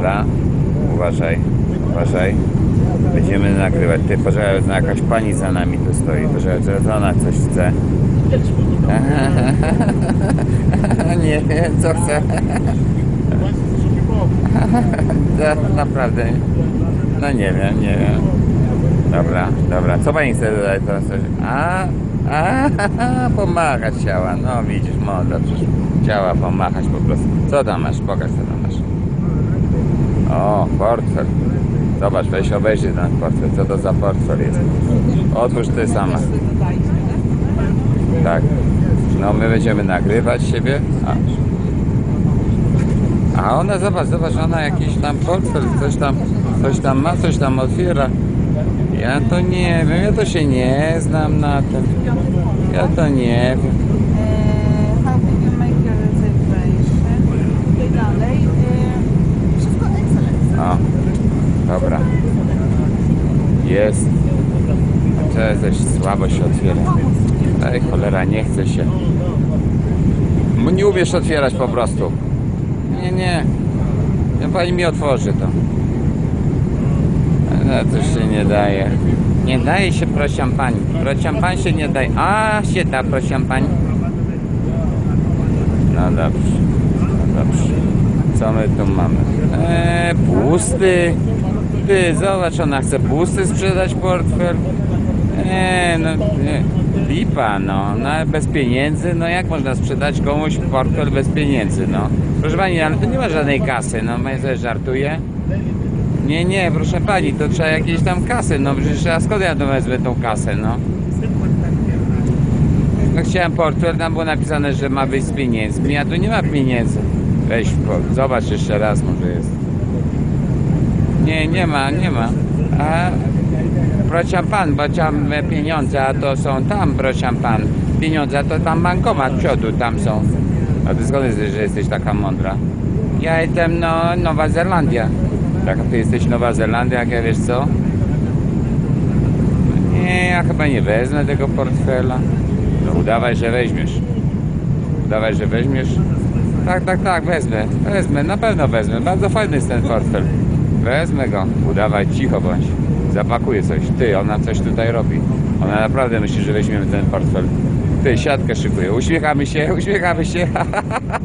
Dobra, uważaj, uważaj. Będziemy nagrywać. Ty, poczekaj, no jakaś pani za nami tu stoi. Poczekaj, co ona coś chce. Nie wiem, co chce. Naprawdę. No nie wiem, nie wiem. Dobra, dobra. Co pani chce dodać? Coś? A, a, pomachać chciała. No widzisz, mądra przecież. Chciała pomachać po prostu. Co tam masz? Pokaż, co tam. O, portfel. Zobacz, weź obejrzyj ten portfel. Co to za portfel jest? Otwórz ty sama. Tak. No my będziemy nagrywać siebie. A, a ona, zobacz, zobacz, ona jakiś tam portfel, coś tam, coś tam ma, coś tam otwiera. Ja to nie wiem, ja to się nie znam na tym. Ja to nie wiem. E, How did you make your reservation? Dalej. e, Wszystko excellent. O, dobra. Jest. A słabo się otwiera. Ej, cholera, nie chce się. Nie umiesz otwierać po prostu. Nie, nie. Ja pani mi otworzy to. No, to się nie daje. Nie daje się, proszę pani. Proszę pan się nie daje. A, się da, proszę pani. No dobrze. No dobrze. Co my tu mamy? Eee, pusty. Ty, zobacz, ona chce pusty sprzedać portfel. Eee, no nie. lipa, no. no. Bez pieniędzy, no jak można sprzedać komuś portfel bez pieniędzy, no. Proszę pani, ale to nie ma żadnej kasy, no. Pani sobie żartuje? Nie, nie, proszę pani, to trzeba jakieś tam kasy, no przecież a skąd ja to wezmę tą kasę, no? No chciałem portfel, tam było napisane, że ma być z pieniędzmi, a tu nie ma pieniędzy. Weź, zobacz jeszcze raz, może jest. Nie, nie ma, nie ma. A proszę pan, bo tam pieniądze, to są tam, proszę pan. Pieniądze to tam bankomat przodu, tam są. A ty skąd jesteś, że jesteś taka mądra? Ja jestem, no, Nowa Zelandia. Tak, ty jesteś Nowa Zelandia, jak ja wiesz co? Nie, ja chyba nie wezmę tego portfela. No udawaj, że weźmiesz. Udawaj, że weźmiesz. Tak, tak, tak, wezmę. Wezmę, na pewno wezmę. Bardzo fajny jest ten portfel. Wezmę go. Udawaj, cicho bądź. Zapakuję coś. Ty, ona coś tutaj robi. Ona naprawdę myśli, że weźmiemy ten portfel. Ty, siatkę szykuje. Uśmiechamy się, uśmiechamy się.